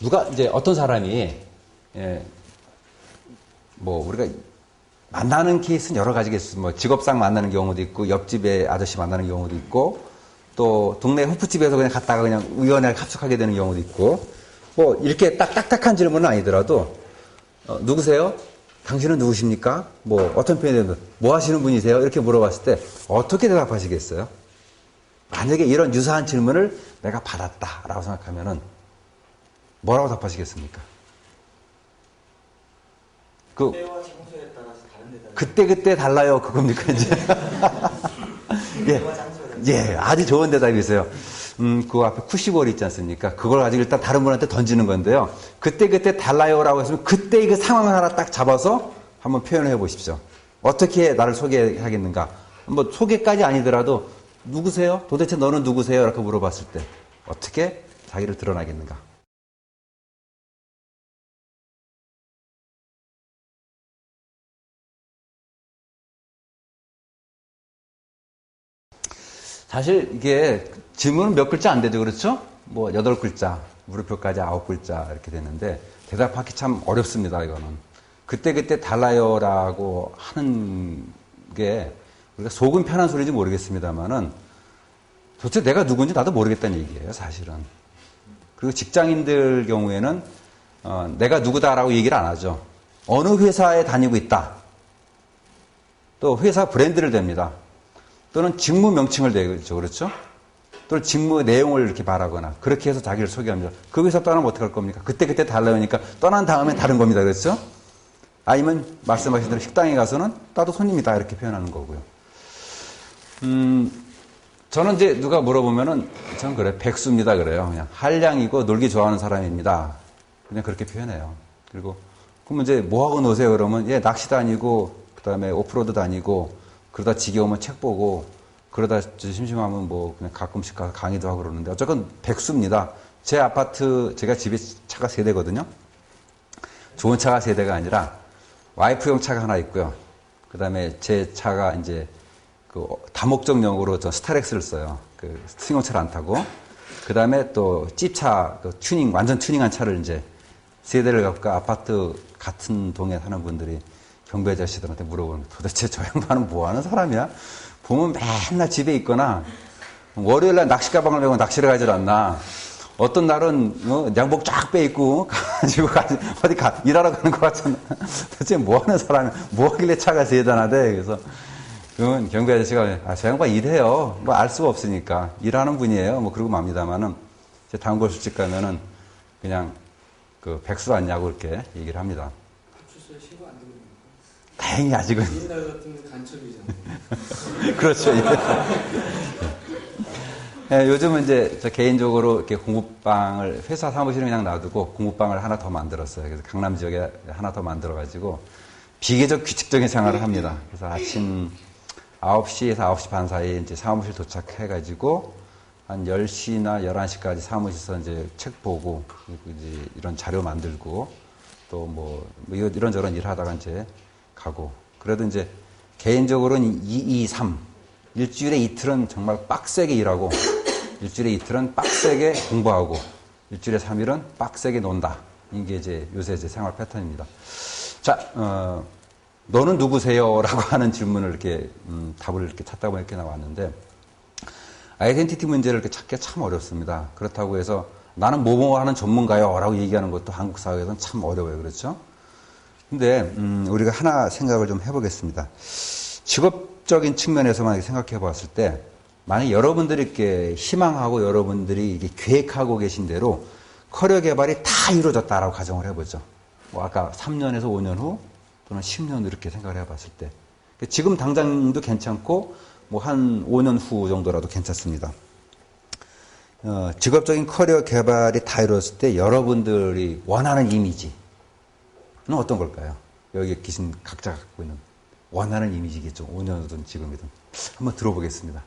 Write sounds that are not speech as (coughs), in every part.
누가 이제 어떤 사람이 예, 뭐 우리가 만나는 케이스는 여러 가지겠어요. 뭐 직업상 만나는 경우도 있고 옆집에 아저씨 만나는 경우도 있고 또 동네 호프집에서 그냥 갔다가 그냥 우연하게 합숙하게 되는 경우도 있고 뭐 이렇게 딱 딱딱한 질문은 아니더라도 어, 누구세요? 당신은 누구십니까? 뭐 어떤 되면 뭐 하시는 분이세요? 이렇게 물어봤을 때 어떻게 대답하시겠어요? 만약에 이런 유사한 질문을 내가 받았다라고 생각하면은 뭐라고 답하시겠습니까? 그 그때 그때 달라요 그겁니까 이제? (laughs) 예, 예, 아주 좋은 대답이세요. 음, 그 앞에 쿠시볼 있지 않습니까? 그걸 가지고 일단 다른 분한테 던지는 건데요. 그때 그때 달라요라고 했으면 그때 그 상황을 하나 딱 잡아서 한번 표현을 해 보십시오. 어떻게 나를 소개하겠는가? 뭐 소개까지 아니더라도 누구세요? 도대체 너는 누구세요? 이렇게 물어봤을 때 어떻게 자기를 드러나겠는가? 사실 이게 질문은 몇 글자 안 되죠, 그렇죠? 뭐 여덟 글자, 물음표까지 아홉 글자 이렇게 되는데 대답하기 참 어렵습니다, 이거는. 그때 그때 달라요라고 하는 게 우리가 속은 편한 소리인지 모르겠습니다만은 도대체 내가 누군지 나도 모르겠다는 얘기예요, 사실은. 그리고 직장인들 경우에는 어, 내가 누구다라고 얘기를 안 하죠. 어느 회사에 다니고 있다. 또 회사 브랜드를 댑니다. 또는 직무 명칭을 대죠. 그렇죠? 또는 직무 내용을 이렇게 말하거나 그렇게 해서 자기를 소개합니다. 그 회사 떠나면 어떡할 겁니까? 그때그때 달라요니까 떠난 다음에 다른 겁니다. 그렇죠? 아니면 말씀하신 대로 식당에 가서는 나도 손님이다 이렇게 표현하는 거고요. 음, 저는 이제 누가 물어보면은 전 그래 백수입니다 그래요. 그냥 한량이고 놀기 좋아하는 사람입니다. 그냥 그렇게 표현해요. 그리고 그러면 이제 뭐 하고 노세요 그러면 예 낚시 다니고 그다음에 오프로드 다니고 그러다 지겨우면 책 보고 그러다 심심하면 뭐 그냥 가끔씩 가서 강의도 하고 그러는데 어쨌건 백수입니다. 제 아파트 제가 집에 차가 세 대거든요. 좋은 차가 세 대가 아니라 와이프용 차가 하나 있고요. 그다음에 제 차가 이제 그 다목적용으로 저 스타렉스를 써요. 그 승용차를 안 타고. 그다음에 또 찝차 그 튜닝 완전 튜닝한 차를 이제 세 대를 갖고 아파트 같은 동에 사는 분들이 경비 아저씨들한테 물어보는 거 도대체 저 양반은 뭐 하는 사람이야? 보면 맨날 집에 있거나 월요일 날 낚시 가방을 메고 낚시를 가질 않나. 어떤 날은 어, 양복 쫙 빼입고 가지고 가, 어디 가, 일하러 가는 것 같잖아. 도대체 뭐 하는 사람이 뭐 하길래 차가 세 대나돼? 그래서 그건 경비 아저씨가 아, 저 양반 일해요. 뭐 알 수가 없으니까 일하는 분이에요. 뭐 그러고 맙니다만은 제 단골 술집 가면은 그냥 그 백수 왔냐고 이렇게 얘기를 합니다. 출소에 신고 안 되는 거니까. 다행히 아직은 옛날 같은 간첩이잖아요. 그렇죠. 예. 예, 요즘은 이제 저 개인적으로 이렇게 공부방을 회사 사무실에 그냥 놔두고 공부방을 하나 더 만들었어요. 그래서 강남 지역에 하나 더 만들어가지고 비교적 규칙적인 생활을 합니다. 그래서 아침 9시에서 9시 반 사이에 이제 사무실 도착해가지고 한 10시나 11시까지 사무실에서 이제 책 보고 이제 이런 자료 만들고 또 뭐 이런저런 일 하다가 이제 가고 그래도 이제 개인적으로는 2, 2, 3 일주일에 이틀은 정말 빡세게 일하고 (coughs) 일주일에 이틀은 빡세게 공부하고 일주일에 3일은 빡세게 논다. 이게 이제 요새 제 생활 패턴입니다. 자, 어, 너는 누구세요? (laughs) 라고 하는 질문을 이렇게, 음, 답을 이렇게 찾다 보니 이렇게 나왔는데, 아이덴티티 문제를 이렇게 찾기가 참 어렵습니다. 그렇다고 해서 나는 뭐뭐 하는 전문가요? 라고 얘기하는 것도 한국 사회에서는 참 어려워요. 그렇죠? 근데, 음, 우리가 하나 생각을 좀 해보겠습니다. 직업적인 측면에서만 생각해 봤을 때, 만약 여러분들이 이렇게 희망하고 여러분들이 이게 계획하고 계신 대로 커리어 개발이 다 이루어졌다라고 가정을 해보죠. 뭐 아까 3년에서 5년 후 또는 10년 후 이렇게 생각을 해봤을 때 지금 당장도 괜찮고 뭐 한 5년 후 정도라도 괜찮습니다. 어, 직업적인 커리어 개발이 다 이루어졌을 때 여러분들이 원하는 이미지는 어떤 걸까요? 여기 계신 각자 갖고 있는 원하는 이미지겠죠. 5년 후든 지금이든 한번 들어보겠습니다.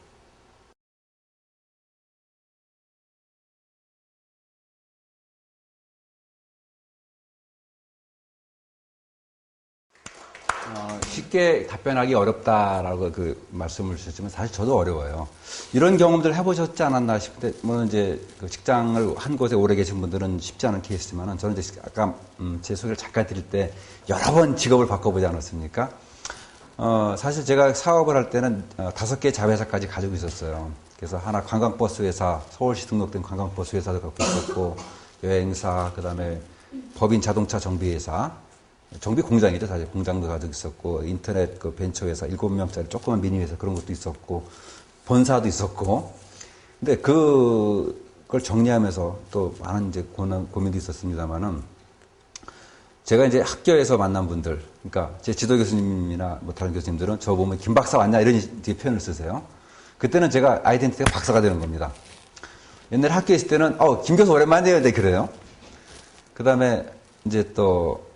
쉽게 답변하기 어렵다라고 그 말씀을 주셨지만 사실 저도 어려워요. 이런 경험들 해보셨지 않았나 싶은데, 물론 이제 그 직장을 한 곳에 오래 계신 분들은 쉽지 않은 케이스지만은 저는 이제 아까 음, 제 소개를 잠깐 드릴 때 여러 번 직업을 바꿔보지 않았습니까? 어, 사실 제가 사업을 할 때는 어, 다섯 개 자회사까지 가지고 있었어요. 그래서 하나 관광버스 회사, 서울시 등록된 관광버스 회사도 갖고 있었고, 여행사, 그 다음에 법인 자동차 정비회사, 정비 공장이죠, 사실. 공장도 가지고 있었고, 인터넷 그 벤처 회사, 일곱 명짜리 조그만 미니 회사 그런 것도 있었고, 본사도 있었고. 근데 그걸 정리하면서 또 많은 이제 고난, 고민도 있었습니다만은, 제가 이제 학교에서 만난 분들, 그러니까 제 지도 교수님이나 뭐 다른 교수님들은 저 보면 김 박사 왔냐 이런 표현을 쓰세요. 그때는 제가 아이덴티티가 박사가 되는 겁니다. 옛날에 학교에 있을 때는 어, 김 교수 오랜만이에요. 네, 그래요. 그 다음에 이제 또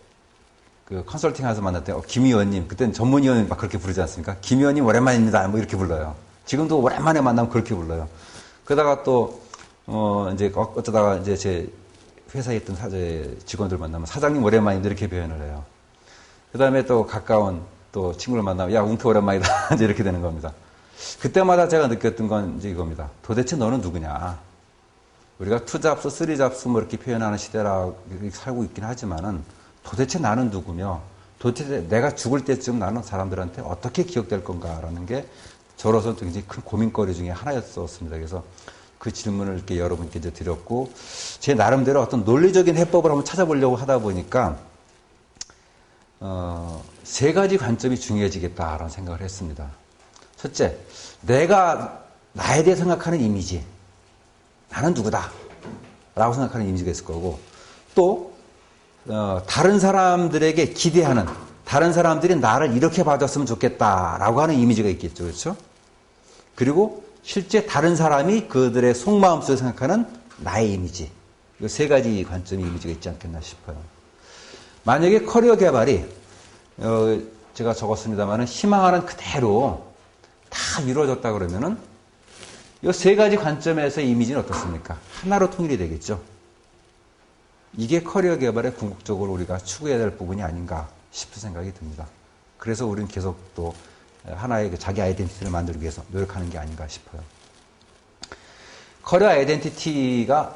그 컨설팅 하면서 만날 때, 어, 김 의원님, 그때는 전문 의원님 막 그렇게 부르지 않습니까? 김 의원님 오랜만입니다. 뭐 이렇게 불러요. 지금도 오랜만에 만나면 그렇게 불러요. 그러다가 또, 어, 이제 어- 어쩌다가 이제 제 회사에 있던 사제 직원들 만나면 사장님 오랜만인데 이렇게 표현을 해요. 그 다음에 또 가까운 또 친구를 만나면 야, 웅태 오랜만이다. (laughs) 이제 이렇게 되는 겁니다. 그때마다 제가 느꼈던 건 이제 이겁니다. 도대체 너는 누구냐? 우리가 투잡수, 쓰리잡수 뭐 이렇게 표현하는 시대라 살고 있긴 하지만은 도대체 나는 누구며 도대체 내가 죽을 때쯤 나는 사람들한테 어떻게 기억될 건가라는 게 저로서는 굉장히 큰 고민거리 중에 하나였었습니다. 그래서 그 질문을 이렇게 여러분께 이제 드렸고 제 나름대로 어떤 논리적인 해법을 한번 찾아보려고 하다 보니까 어, 세 가지 관점이 중요해지겠다라는 생각을 했습니다. 첫째, 내가 나에 대해 생각하는 이미지. 나는 누구다. 라고 생각하는 이미지가 있을 거고, 또, 어, 다른 사람들에게 기대하는, 다른 사람들이 나를 이렇게 봐줬으면 좋겠다. 라고 하는 이미지가 있겠죠. 그렇죠? 그리고 실제 다른 사람이 그들의 속마음 속에 생각하는 나의 이미지. 이 세 가지 관점의 이미지가 있지 않겠나 싶어요. 만약에 커리어 개발이, 어, 제가 적었습니다만은 희망하는 그대로 다 이루어졌다 그러면은 이 세 가지 관점에서 이미지는 어떻습니까? 하나로 통일이 되겠죠. 이게 커리어 개발에 궁극적으로 우리가 추구해야 될 부분이 아닌가 싶은 생각이 듭니다. 그래서 우리는 계속 또 하나의 그 자기 아이덴티티를 만들기 위해서 노력하는 게 아닌가 싶어요. 커리어 아이덴티티가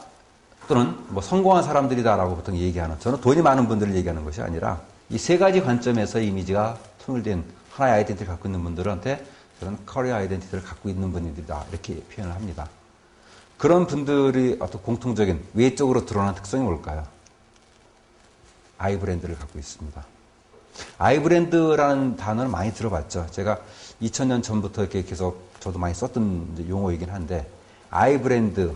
또는 뭐 성공한 사람들이다라고 보통 얘기하는 저는 돈이 많은 분들을 얘기하는 것이 아니라 이 세 가지 관점에서 이미지가 통일된 하나의 아이덴티티를 갖고 있는 분들한테 저는 커리어 아이덴티티를 갖고 있는 분들이다 이렇게 표현을 합니다. 그런 분들이 어떤 공통적인 외적으로 드러나는 특성이 뭘까요? 아이 브랜드를 갖고 있습니다. 아이 브랜드라는 단어를 많이 들어봤죠. 제가 2000년 전부터 이렇게 계속 저도 많이 썼던 용어이긴 한데 아이 브랜드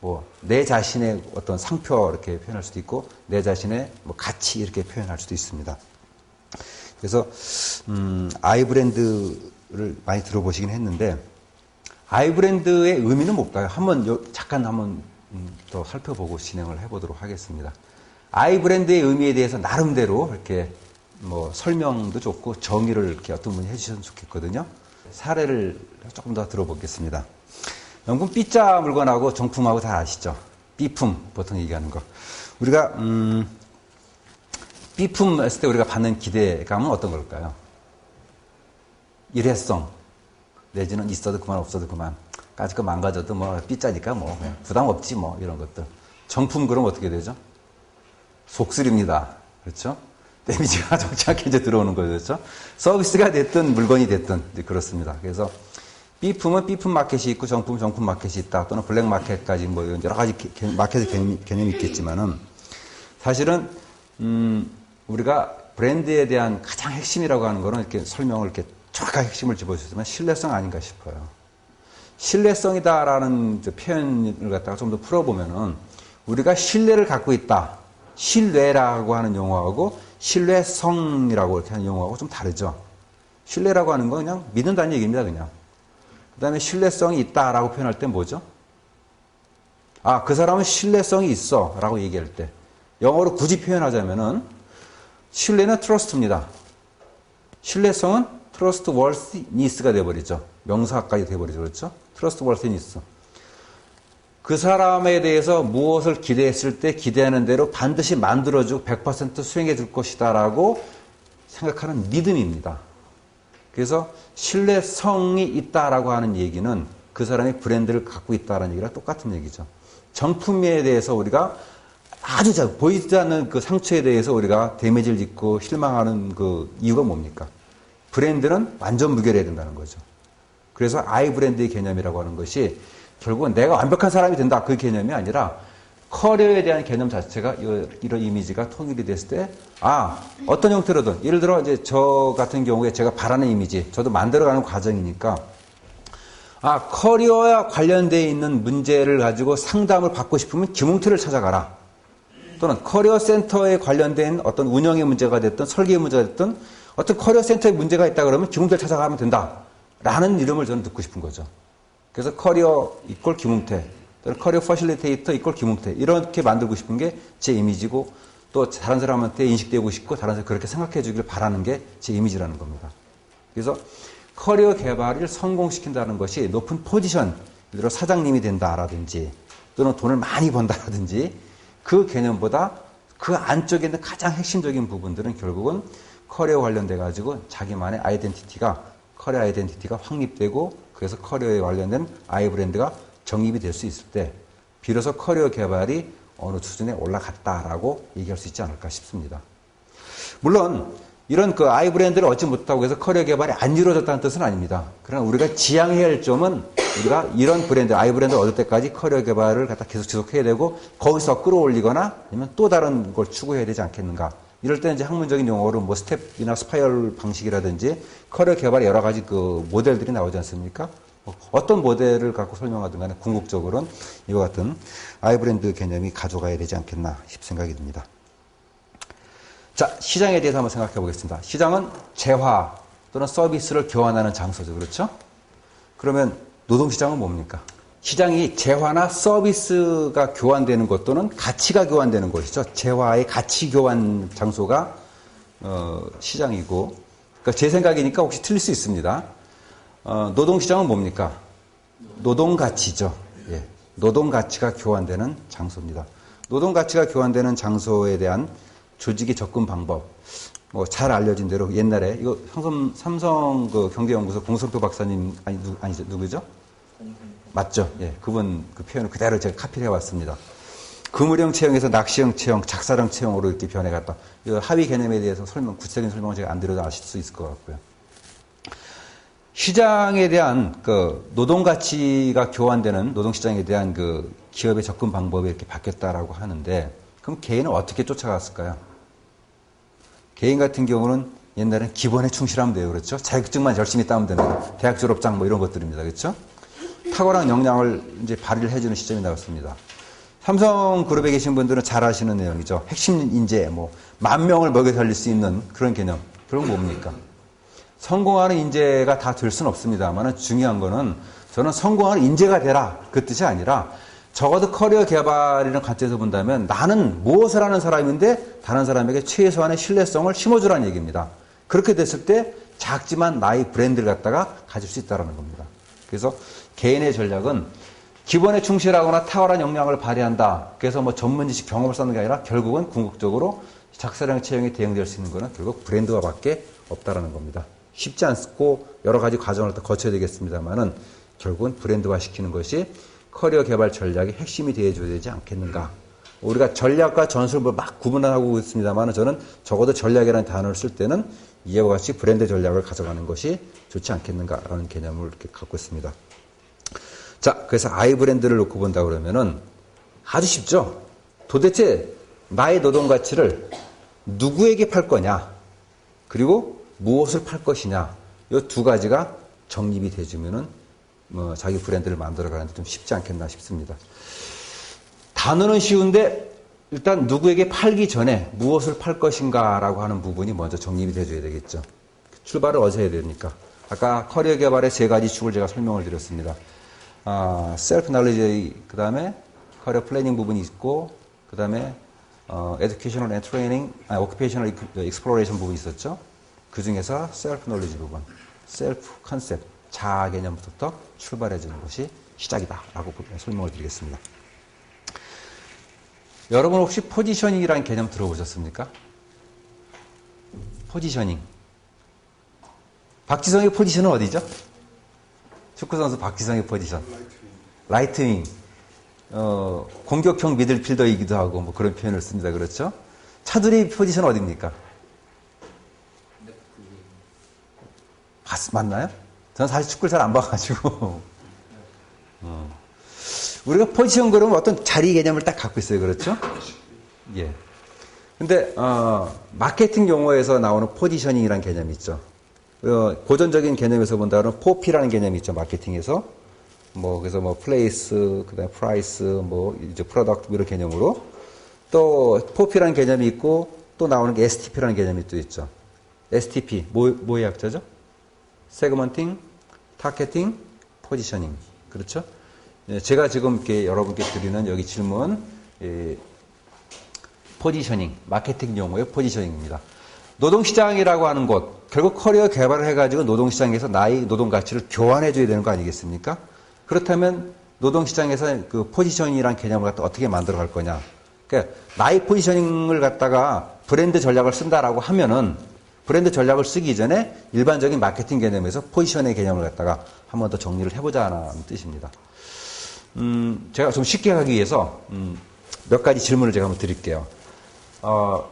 뭐 내 자신의 어떤 상표 이렇게 표현할 수도 있고 내 자신의 뭐 가치 이렇게 표현할 수도 있습니다. 그래서 음, 아이 브랜드를 많이 들어보시긴 했는데 아이 브랜드의 의미는 뭘까요? 한번 요- 잠깐 한번 음, 더 살펴보고 진행을 해보도록 하겠습니다. 아이 브랜드의 의미에 대해서 나름대로 이렇게 뭐 설명도 좋고 정의를 이렇게 어떤 분이 해주셨으면 좋겠거든요. 사례를 조금 더 들어보겠습니다. 명품 B자 물건하고 정품하고 다 아시죠? B품 보통 얘기하는 거. 우리가 음, B품 했을 때 우리가 받는 기대감은 어떤 걸까요? 일회성 내지는 있어도 그만 없어도 그만 까짓 거 망가져도 뭐 B자니까 뭐 그냥 부담 없지 뭐 이런 것들. 정품 그럼 어떻게 되죠? 속쓰립니다. 그렇죠? 데미지가 (laughs) 적지 않게 이제 들어오는 거죠. 그렇죠? 서비스가 됐든 물건이 됐든 그렇습니다. 그래서 B품은 B품 마켓이 있고 정품은 정품 마켓이 있다. 또는 블랙 마켓까지 뭐 여러 가지 마켓의 개념이, 개념이 있겠지만은 사실은 음, 우리가 브랜드에 대한 가장 핵심이라고 하는 거는 이렇게 설명을 이렇게 정확하게 핵심을 집어주시면 신뢰성 아닌가 싶어요. 신뢰성이다라는 표현을 갖다가 좀 더 풀어보면은 우리가 신뢰를 갖고 있다. 신뢰라고 하는 용어하고 신뢰성이라고 이렇게 하는 용어하고 좀 다르죠. 신뢰라고 하는 건 그냥 믿는다는 얘기입니다, 그냥. 그 다음에 신뢰성이 있다라고 표현할 때 뭐죠? 아, 그 사람은 신뢰성이 있어. 라고 얘기할 때. 영어로 굳이 표현하자면은, 신뢰는 트러스트입니다. 신뢰성은 트러스트 월스니스가 돼버리죠. 명사까지 돼버리죠. 그렇죠? 트러스트 월스니스. 그 사람에 대해서 무엇을 기대했을 때 기대하는 대로 반드시 만들어주고 100% 수행해 줄 것이다라고 생각하는 믿음입니다. 그래서 신뢰성이 있다라고 하는 얘기는 그 사람이 브랜드를 갖고 있다라는 얘기랑 똑같은 얘기죠. 정품에 대해서 우리가 아주 잘 보이지 않는 그 상처에 대해서 우리가 데미지를 입고 실망하는 그 이유가 뭡니까? 브랜드는 완전 무결해야 된다는 거죠. 그래서 아이 브랜드의 개념이라고 하는 것이 결국은 내가 완벽한 사람이 된다 그 개념이 아니라 커리어에 대한 개념 자체가 이- 이런 이미지가 통일이 됐을 때, 아, 어떤 형태로든, 예를 들어 이제 저 같은 경우에 제가 바라는 이미지, 저도 만들어가는 과정이니까, 아, 커리어와 관련되어 있는 문제를 가지고 상담을 받고 싶으면 김웅태를 찾아가라. 또는 커리어 센터에 관련된 어떤 운영의 문제가 됐든 설계의 문제가 됐든 어떤 커리어 센터에 문제가 있다 그러면 김웅태를 찾아가면 된다. 라는 이름을 저는 듣고 싶은 거죠. 그래서 커리어 이꼴 김웅태, 또는 커리어 퍼실리테이터 이꼴 김웅태 이렇게 만들고 싶은 게 제 이미지고 또 다른 사람한테 인식되고 싶고 다른 사람 그렇게 생각해 주길 바라는 게 제 이미지라는 겁니다. 그래서 커리어 개발을 성공시킨다는 것이 높은 포지션, 예를 들어 사장님이 된다라든지 또는 돈을 많이 번다라든지 그 개념보다 그 안쪽에 있는 가장 핵심적인 부분들은 결국은 커리어 관련돼 가지고 자기만의 아이덴티티가 커리어 아이덴티티가 확립되고 그래서 커리어에 관련된 아이 브랜드가 정립이 될 수 있을 때 비로소 커리어 개발이 어느 수준에 올라갔다라고 얘기할 수 있지 않을까 싶습니다. 물론 이런 그 아이 브랜드를 얻지 못하고 해서 커리어 개발이 안 이루어졌다는 뜻은 아닙니다. 그러나 우리가 지향해야 할 점은 우리가 이런 브랜드, 아이 브랜드를 얻을 때까지 커리어 개발을 갖다 계속 지속해야 되고 거기서 끌어올리거나 아니면 또 다른 걸 추구해야 되지 않겠는가. 이럴 때 이제 학문적인 용어로 뭐 스텝이나 스파이럴 방식이라든지 커리어 개발의 여러 가지 그 모델들이 나오지 않습니까? 뭐 어떤 모델을 갖고 설명하든 간에 궁극적으로는 이와 같은 아이 브랜드 개념이 가져가야 되지 않겠나 싶 생각이 듭니다. 자, 시장에 대해서 한번 생각해 보겠습니다. 시장은 재화 또는 서비스를 교환하는 장소죠. 그렇죠? 그러면 노동시장은 뭡니까? 시장이 재화나 서비스가 교환되는 것 또는 가치가 교환되는 곳이죠. 재화의 가치 교환 장소가 어, 시장이고, 그러니까 제 생각이니까 혹시 틀릴 수 있습니다. 어, 노동시장은 뭡니까? 노동 가치죠. 예. 노동 가치가 교환되는 장소입니다. 노동 가치가 교환되는 장소에 대한 조직의 접근 방법. 뭐 잘 알려진 대로 옛날에 이거 삼성, 삼성 그 경제연구소 공성표 박사님 아니 누 아니죠 누구죠? 맞죠? 예, 그분 그 표현을 그대로 제가 카피를 해왔습니다. 그물형 체형에서 낚시형 체형, 작사형 체형으로 이렇게 변해갔다. 이 하위 개념에 대해서 설명, 구체적인 설명을 제가 안 드려도 아실 수 있을 것 같고요. 시장에 대한 그 노동 가치가 교환되는 노동 시장에 대한 그 기업의 접근 방법이 이렇게 바뀌었다라고 하는데 그럼 개인은 어떻게 쫓아갔을까요? 개인 같은 경우는 옛날엔 기본에 충실하면 돼요. 그렇죠? 자격증만 열심히 따면 됩니다. 대학 졸업장 뭐 이런 것들입니다. 그렇죠? 탁월한 역량을 이제 발휘를 해주는 시점이 나왔습니다. 삼성그룹에 계신 분들은 잘 아시는 내용이죠. 핵심 인재, 뭐, 만 명을 먹여 살릴 수 있는 그런 개념. 그런 뭡니까? 성공하는 인재가 다 될 수는 없습니다만 중요한 거는 저는 성공하는 인재가 되라. 그 뜻이 아니라 적어도 커리어 개발이라는 관점에서 본다면 나는 무엇을 하는 사람인데 다른 사람에게 최소한의 신뢰성을 심어주라는 얘기입니다. 그렇게 됐을 때 작지만 나의 브랜드를 갖다가 가질 수 있다는 겁니다. 그래서 개인의 전략은 기본에 충실하거나 탁월한 역량을 발휘한다. 그래서 뭐 전문 지식 경험을 쌓는 게 아니라 결국은 궁극적으로 작사량 채용에 대응될 수 있는 거는 결국 브랜드화밖에 없다라는 겁니다. 쉽지 않고 여러 가지 과정을 또 거쳐야 되겠습니다만은 결국은 브랜드화 시키는 것이 커리어 개발 전략의 핵심이 되어줘야 되지 않겠는가. 우리가 전략과 전술을 막 구분하고 있습니다만 저는 적어도 전략이라는 단어를 쓸 때는 이와 같이 브랜드 전략을 가져가는 것이 좋지 않겠는가라는 개념을 이렇게 갖고 있습니다. 자, 그래서 아이 브랜드를 놓고 본다 그러면은 아주 쉽죠. 도대체 나의 노동 가치를 누구에게 팔 거냐, 그리고 무엇을 팔 것이냐, 이 두 가지가 정립이 되주면은 뭐 자기 브랜드를 만들어 가는데 좀 쉽지 않겠나 싶습니다. 단어는 쉬운데 일단 누구에게 팔기 전에 무엇을 팔 것인가라고 하는 부분이 먼저 정립이 돼줘야 되겠죠. 출발을 어디서 해야 되니까. 아까 커리어 개발의 세 가지 축을 제가 설명을 드렸습니다. 아, 셀프 날리지 그 다음에 커리어 플래닝 부분이 있고 그 다음에 어, 에듀케이셔널 앤 트레이닝, 아, 오큐페이셔널 익스플로레이션 부분이 있었죠. 그 중에서 셀프 놀리지 부분, 셀프 컨셉, 자아 개념부터 출발해 주는 것이 시작이다라고 설명을 드리겠습니다. 여러분 혹시 포지셔닝이라는 개념 들어보셨습니까? 포지셔닝. 박지성의 포지션은 어디죠? 축구선수 박지성의 포지션. 라이트윙. 어, 공격형 미들필더이기도 하고 뭐 그런 표현을 씁니다. 그렇죠? 차두리 포지션 어디입니까? 봤, 맞나요? 저는 사실 축구를 잘 안 봐가지고. 어. 우리가 포지션 그러면 어떤 자리 개념을 딱 갖고 있어요. 그렇죠? 예. 근데, 어, 마케팅 용어에서 나오는 포지셔닝이라는 개념이 있죠. 어, 고전적인 개념에서 본다면 포피라는 개념이 있죠. 마케팅에서. 뭐, 그래서 뭐, 플레이스, 그 다음에 프라이스, 뭐, 이제 프로덕트, 이런 개념으로. 또, 포피라는 개념이 있고, 또 나오는 게 STP라는 개념이 또 있죠. STP, 뭐, 뭐의 약자죠? 세그먼팅, 타겟팅, 포지셔닝. 그렇죠? 예, 제가 지금 이렇게 여러분께 드리는 여기 질문, 예, 포지셔닝, 마케팅 용어의 포지셔닝입니다. 노동시장이라고 하는 곳, 결국 커리어 개발을 해가지고 노동시장에서 나의 노동 가치를 교환해줘야 되는 거 아니겠습니까? 그렇다면 노동시장에서 그 포지셔닝이라는 개념을 갖다 어떻게 만들어 갈 거냐. 그러니까 나의 포지셔닝을 갖다가 브랜드 전략을 쓴다라고 하면은 브랜드 전략을 쓰기 전에 일반적인 마케팅 개념에서 포지션의 개념을 갖다가 한 번 더 정리를 해보자는 뜻입니다. 음, 제가 좀 쉽게 하기 위해서 음, 몇 가지 질문을 제가 한번 드릴게요. 어,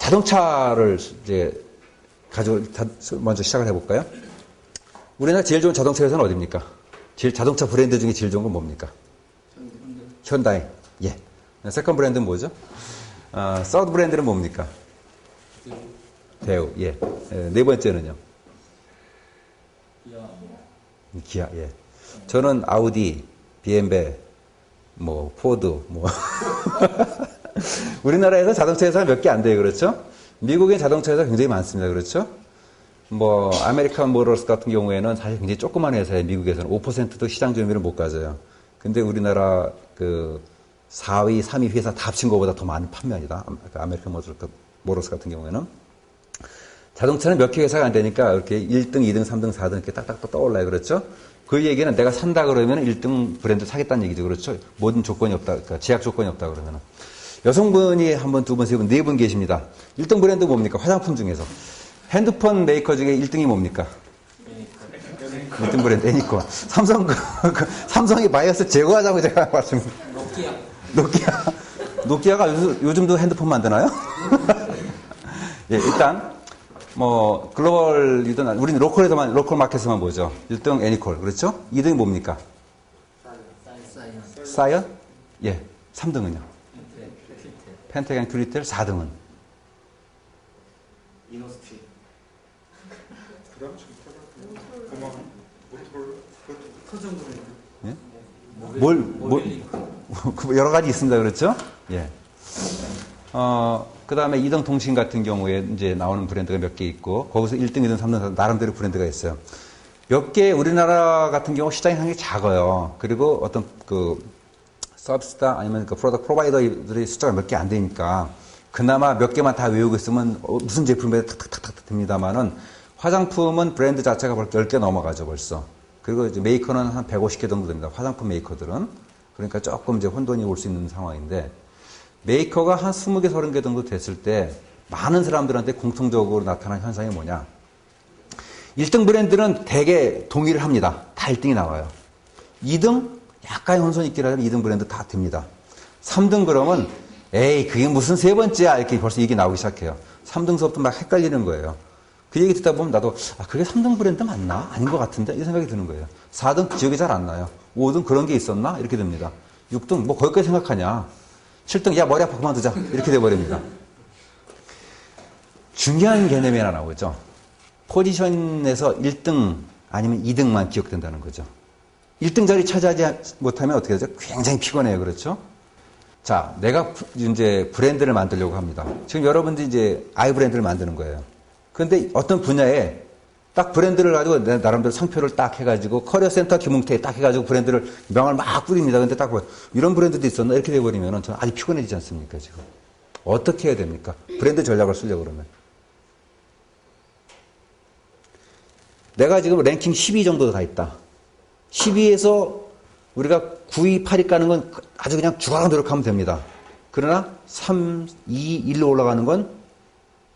자동차를 이제 가지고 자- 먼저 시작을 해볼까요? 우리나라 제일 좋은 자동차 회사는 어디입니까? 제일 자동차 브랜드 중에 제일 좋은 건 뭡니까? 현다이. 예. 세컨 브랜드는 뭐죠? 어, 서드 브랜드는 뭡니까? 대우. 예. 예, 네 번째는요? 기아. 예. 저는 아우디, 비엠베, 뭐 포드, 뭐 (laughs) (laughs) 우리나라에서 자동차 회사가 몇 개 안 돼요, 그렇죠? 미국의 자동차 회사 가 굉장히 많습니다, 그렇죠? 뭐 아메리칸 모터스 같은 경우에는 사실 굉장히 조그만 회사예요. 미국에서는 5%도 시장 점유율을 못 가져요. 근데 우리나라 그 4위, 3위 회사 다 합친 것보다 더 많은 판매이다. 아메리칸 모터스 같은 경우에는 자동차는 몇 개 회사가 안 되니까 이렇게 1등, 2등, 3등, 4등 이렇게 딱딱 떠올라요. 그렇죠? 그 얘기는 내가 산다 그러면 1등 브랜드 사겠다는 얘기죠. 그렇죠? 모든 조건이 없다. 그러니까 제약 조건이 없다 그러면은. 여성분이 한 번, 두 번, 세 번, 네 분 계십니다. 1등 브랜드 뭡니까? 화장품 중에서. 핸드폰 메이커 중에 1등이 뭡니까? 1등 브랜드 애니콘. 삼성, 삼성이 바이오스 제거하자고 제가 말씀. 노키아. 노키아. 노키아가 요즘, 요즘 도 핸드폰 만드나요? (laughs) 예, 일단, 뭐, 글로벌이든, 우리는 로컬에서만, 로컬 마켓에서만 보죠. 1등 애니콜. 그렇죠? 2등이 뭡니까? 사이언스. 사이언? 예. 3등은요? 펜테간 큐리텔 4등은? 이노스티. 예? 뭘, 뭘, 그 (laughs) 여러 가지 있습니다. 그렇죠? 예. 어, 그 다음에 2등 통신 같은 경우에 이제 나오는 브랜드가 몇 개 있고, 거기서 1등, 2등, 3등, 나름대로 브랜드가 있어요. 몇 개, 우리나라 같은 경우 시장이 상당히 작아요. 그리고 어떤 그, 서비스다 아니면 그 프로덕트 프로바이더들의 숫자가 몇 개 안 되니까, 그나마 몇 개만 다 외우고 있으면 어, 무슨 제품에 탁탁탁탁 됩니다만은, 화장품은 브랜드 자체가 벌써 10개 넘어가죠, 벌써. 그리고 이제 메이커는 한 150개 정도 됩니다. 화장품 메이커들은. 그러니까 조금 이제 혼돈이 올 수 있는 상황인데, 메이커가 한 20개, 30개 정도 됐을 때, 많은 사람들한테 공통적으로 나타난 현상이 뭐냐. 1등 브랜드는 대개 동의를 합니다. 다 1등이 나와요. 2등? 약간의 혼선이 하지만 2등 브랜드 다 됩니다. 3등 그러면, 에이, 그게 무슨 세 번째야? 이렇게 벌써 얘기 나오기 시작해요. 3등서부터 막 헷갈리는 거예요. 그 얘기 듣다 보면 나도, 아, 그게 3등 브랜드 맞나? 아닌 것 같은데? 이 생각이 드는 거예요. 4등 기억이 잘 안 나요. 5등 그런 게 있었나? 이렇게 됩니다. 6등 뭐 거기까지 생각하냐? 7등 야 머리 아파 그만두자 이렇게 돼버립니다. 중요한 개념이 하나 나오죠. 포지션에서 1등 아니면 2등만 기억된다는 거죠. 1등 자리 차지하지 못하면 어떻게 되죠? 굉장히 피곤해요. 그렇죠? 자, 내가 부- 이제 브랜드를 만들려고 합니다. 지금 여러분들이 이제 아이 브랜드를 만드는 거예요. 그런데 어떤 분야에 딱 브랜드를 가지고 내 나름대로 상표를 딱 해가지고 커리어 센터 김웅태에 딱 해가지고 브랜드를 명을 막 뿌립니다. 근데 딱 뭐, 이런 브랜드도 있었나? 이렇게 돼버리면 저는 아주 피곤해지지 않습니까, 지금? 어떻게 해야 됩니까? 브랜드 전략을 쓰려고 그러면. 내가 지금 랭킹 12 정도 가 있다. 12에서 우리가 9위, 8위 가는 건 아주 그냥 죽어라 노력하면 됩니다. 그러나 3, 2, 1로 올라가는 건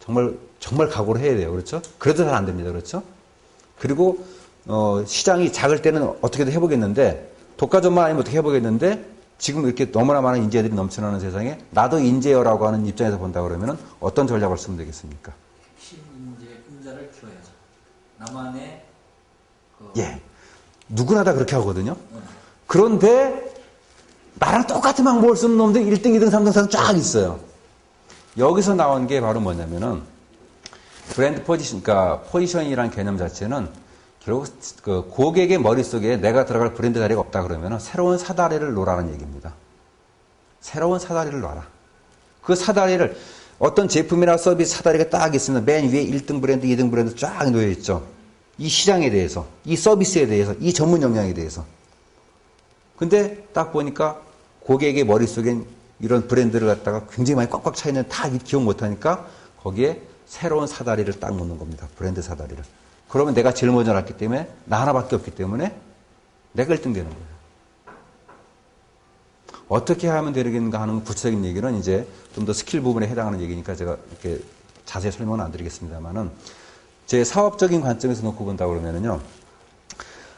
정말, 정말 각오를 해야 돼요. 그렇죠? 그래도 잘 안 됩니다. 그렇죠? 그리고 어, 시장이 작을 때는 어떻게든 해보겠는데 독과점만 아니면 어떻게 해보겠는데 지금 이렇게 너무나 많은 인재들이 넘쳐나는 세상에 나도 인재여라고 하는 입장에서 본다 그러면은 어떤 전략을 쓰면 되겠습니까? 신인재 인자를 키워야죠. 나만의 그 예. 누구나 다 그렇게 하거든요. 그런데 나랑 똑같은 방법을 쓰는 놈들 1등, 2등, 3등, 4등 쫙 있어요. 여기서 나온 게 바로 뭐냐면은 브랜드 포지션, 그러니까 포지션이라는 개념 자체는 결국 그 고객의 머릿속에 내가 들어갈 브랜드 자리가 없다 그러면은 새로운 사다리를 놓으라는 얘기입니다. 새로운 사다리를 놔라. 그 사다리를 어떤 제품이나 서비스 사다리가 딱 있으면 맨 위에 1등 브랜드, 2등 브랜드 쫙 놓여 있죠. 이 시장에 대해서, 이 서비스에 대해서, 이 전문 역량에 대해서. 근데 딱 보니까 고객의 머릿속엔 이런 브랜드를 갖다가 굉장히 많이 꽉꽉 차 있는 다 기억 못 하니까 거기에 새로운 사다리를 딱 놓는 겁니다. 브랜드 사다리를. 그러면 내가 제일 먼저 났기 때문에 나 하나밖에 없기 때문에 내가 1등 되는 거예요. 어떻게 하면 되겠는가 하는 구체적인 얘기는 이제 좀 더 스킬 부분에 해당하는 얘기니까 제가 이렇게 자세히 설명은 안 드리겠습니다만은 제 사업적인 관점에서 놓고 본다 그러면은요.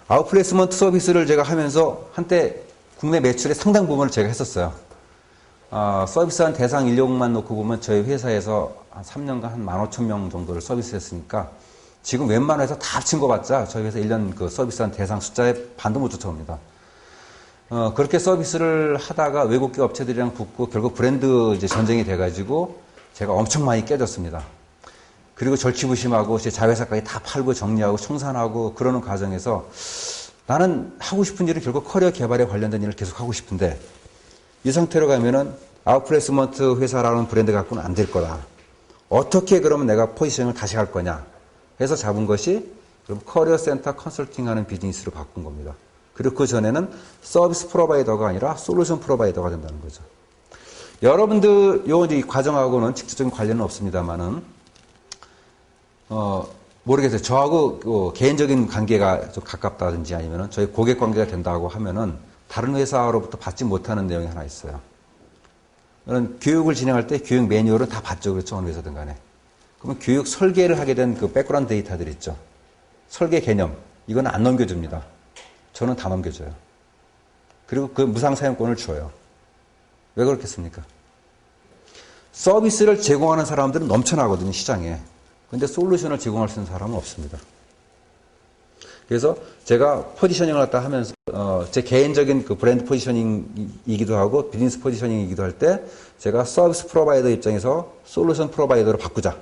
아웃플레이스먼트 서비스를 제가 하면서 한때 국내 매출의 상당 부분을 제가 했었어요. 아, 서비스한 대상 인력만 놓고 보면 저희 회사에서 한 3년간 한 15,000명 정도를 서비스했으니까 지금 회사 다 합친 거 봤자 저희 회사 1년 그 서비스한 대상 숫자에 반도 못 쫓아옵니다. 어, 그렇게 서비스를 하다가 외국계 업체들이랑 붙고 결국 브랜드 이제 전쟁이 돼가지고 제가 엄청 많이 깨졌습니다. 그리고 절치부심하고 제 자회사까지 다 팔고 정리하고 청산하고 그러는 과정에서 나는 하고 싶은 일은 결국 커리어 개발에 관련된 일을 계속 하고 싶은데 이 상태로 가면은 아웃플레이스먼트 회사라는 브랜드 갖고는 안 될 거다. 어떻게 그러면 내가 포지션을 다시 할 거냐 해서 잡은 것이 그럼 커리어 센터 컨설팅 하는 비즈니스로 바꾼 겁니다. 그리고 그 전에는 서비스 프로바이더가 아니라 솔루션 프로바이더가 된다는 거죠. 여러분들 요 이제 이 과정하고는 직접적인 관련은 없습니다만은 어 모르겠어요. 저하고 그 개인적인 관계가 좀 가깝다든지 아니면은 저희 고객 관계가 된다고 하면은 다른 회사로부터 받지 못하는 내용이 하나 있어요. 저는 교육을 진행할 때 교육 매뉴얼은 다 받죠. 그렇죠. 어느 회사든 간에. 그러면 교육 설계를 하게 된 그 백그라운드 데이터들 있죠. 설계 개념. 이건 안 넘겨줍니다. 저는 다 넘겨줘요. 그리고 그 무상 사용권을 줘요. 왜 그렇겠습니까? 서비스를 제공하는 사람들은 넘쳐나거든요, 시장에. 근데 솔루션을 제공할 수 있는 사람은 없습니다. 그래서 제가 포지셔닝을 갖다 하면서, 어, 제 개인적인 그 브랜드 포지셔닝이기도 하고 비즈니스 포지셔닝이기도 할 때 제가 서비스 프로바이더 입장에서 솔루션 프로바이더로 바꾸자.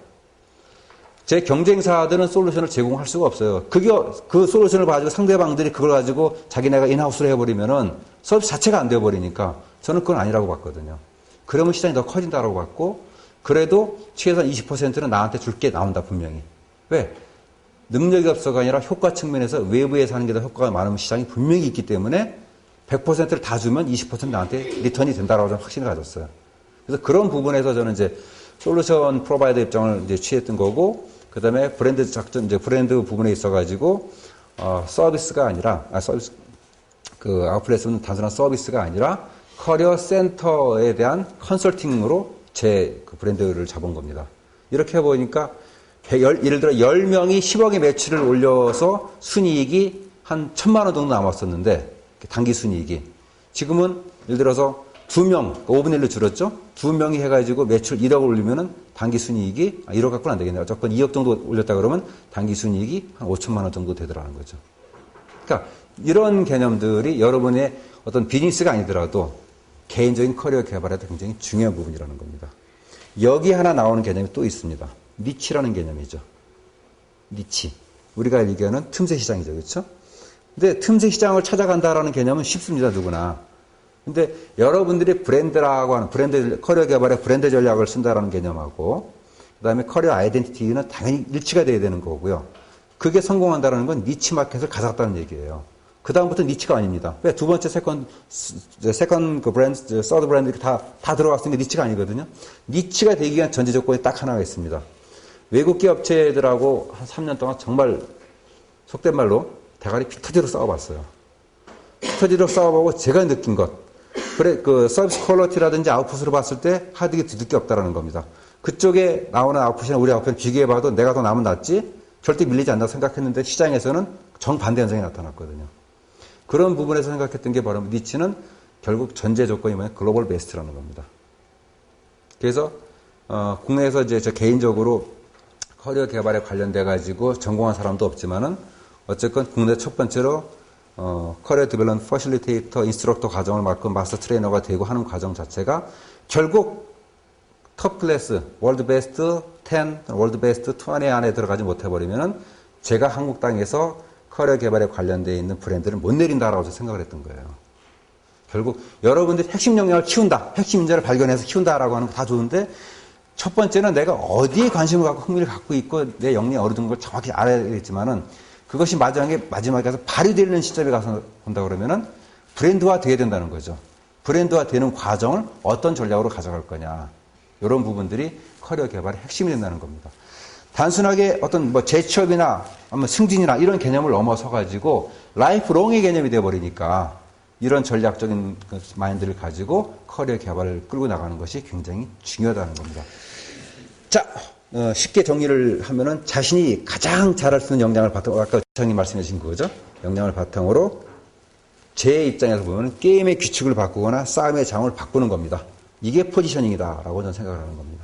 제 경쟁사들은 솔루션을 제공할 수가 없어요. 그게, 그 솔루션을 가지고 상대방들이 그걸 가지고 자기네가 인하우스로 해버리면은 서비스 자체가 안 되어버리니까 저는 그건 아니라고 봤거든요. 그러면 시장이 더 커진다라고 봤고, 그래도 최소한 20%는 나한테 줄 게 나온다, 분명히. 왜? 능력이 없어가 아니라 효과 측면에서 외부에서 하는 게 더 효과가 많으면 시장이 분명히 있기 때문에 100%를 다 주면 20% 나한테 리턴이 된다라고 저는 확신을 가졌어요. 그래서 그런 부분에서 저는 이제 솔루션 프로바이더 입장을 이제 취했던 거고, 그 다음에 브랜드 작전, 이제 브랜드 부분에 있어가지고, 어, 서비스가 아니라, 아, 서비스, 그 아웃플레이스는 단순한 서비스가 아니라 커리어 센터에 대한 컨설팅으로 제 그 브랜드를 잡은 겁니다. 이렇게 해보니까 예를 들어 10명이 10억의 매출을 올려서 순이익이 한 천만 원 정도 남았었는데 단기 순이익이 지금은 예를 들어서 2명, 5분의 1로 줄었죠? 2명이 해가지고 매출 1억을 올리면은 단기 순이익이, 아, 1억 갖고는 안 되겠네요. 어쨌건 2억 정도 올렸다 그러면 단기 순이익이 한 5천만 원 정도 되더라는 거죠. 그러니까 이런 개념들이 여러분의 어떤 비즈니스가 아니더라도 개인적인 커리어 개발에도 굉장히 중요한 부분이라는 겁니다. 여기 하나 나오는 개념이 또 있습니다. 니치라는 개념이죠. 니치. 우리가 얘기하는 틈새 시장이죠. 그렇죠? 근데 틈새 시장을 찾아간다라는 개념은 쉽습니다. 누구나. 근데 여러분들이 브랜드라고 하는 브랜드 커리어 개발에 브랜드 전략을 쓴다라는 개념하고 그다음에 커리어 아이덴티티는 당연히 일치가 돼야 되는 거고요. 그게 성공한다는 건 니치 마켓을 가져갔다는 얘기예요. 그 다음부터 니치가 아닙니다. 왜 두 번째 세컨 세컨 그 브랜드, 서드 브랜드 이렇게 다, 다 들어갔으니까 니치가 아니거든요. 니치가 되기 위한 전제 조건이 딱 하나가 있습니다. 외국계 업체들하고 한 3년 동안 정말 속된 말로 대가리 피터지로 싸워봤어요. 피터지로 싸워보고 제가 느낀 것. 그래, 그 서비스 퀄러티라든지 아웃풋으로 봤을 때 하드게 뒤들 게 없다라는 겁니다. 그쪽에 나오는 아웃풋이나 우리 아웃풋을 비교해봐도 내가 더 남은 낫지 절대 밀리지 않는다고 생각했는데 시장에서는 정반대 현상이 나타났거든요. 그런 부분에서 생각했던 게 바로 니치는 결국 전제 조건이 뭐냐 글로벌 베스트라는 겁니다. 그래서 어, 국내에서 이제 저 개인적으로 커리어 개발에 관련돼 가지고 전공한 사람도 없지만은 어쨌건 국내 첫 번째로 어, 커리어 디벨롭 퍼실리테이터 인스트럭터 과정을 맡고 마스터 트레이너가 되고 하는 과정 자체가 결국 톱 클래스, 월드 베스트 10, 월드 베스트 20 안에 들어가지 못해 버리면은 제가 한국 땅에서 커리어 개발에 관련되어 있는 브랜드를 못 내린다라고 생각을 했던 거예요. 결국 여러분들이 핵심 역량을 키운다, 핵심 인재를 발견해서 키운다라고 하는 거 다 좋은데 첫 번째는 내가 어디에 관심을 갖고 흥미를 갖고 있고 내 역량이 어느 정도 걸 정확히 알아야겠지만은 그것이 마지막에 마지막에 가서 발휘되는 시점에 가서 본다 그러면은 브랜드화 돼야 된다는 거죠. 브랜드화 되는 과정을 어떤 전략으로 가져갈 거냐. 이런 부분들이 커리어 개발의 핵심이 된다는 겁니다. 단순하게 어떤 뭐 재취업이나 승진이나 이런 개념을 넘어서 가지고 라이프 롱의 개념이 돼 버리니까 이런 전략적인 그 마인드를 가지고 커리어 개발을 끌고 나가는 것이 굉장히 중요하다는 겁니다. 자, 어, 쉽게 정리를 하면은 자신이 가장 잘할 수 있는 역량을 바탕으로 아까 장님 말씀해 주신 거죠. 역량을 바탕으로 제 입장에서 보면 게임의 규칙을 바꾸거나 싸움의 장을 바꾸는 겁니다. 이게 포지셔닝이다라고 저는 생각을 하는 겁니다.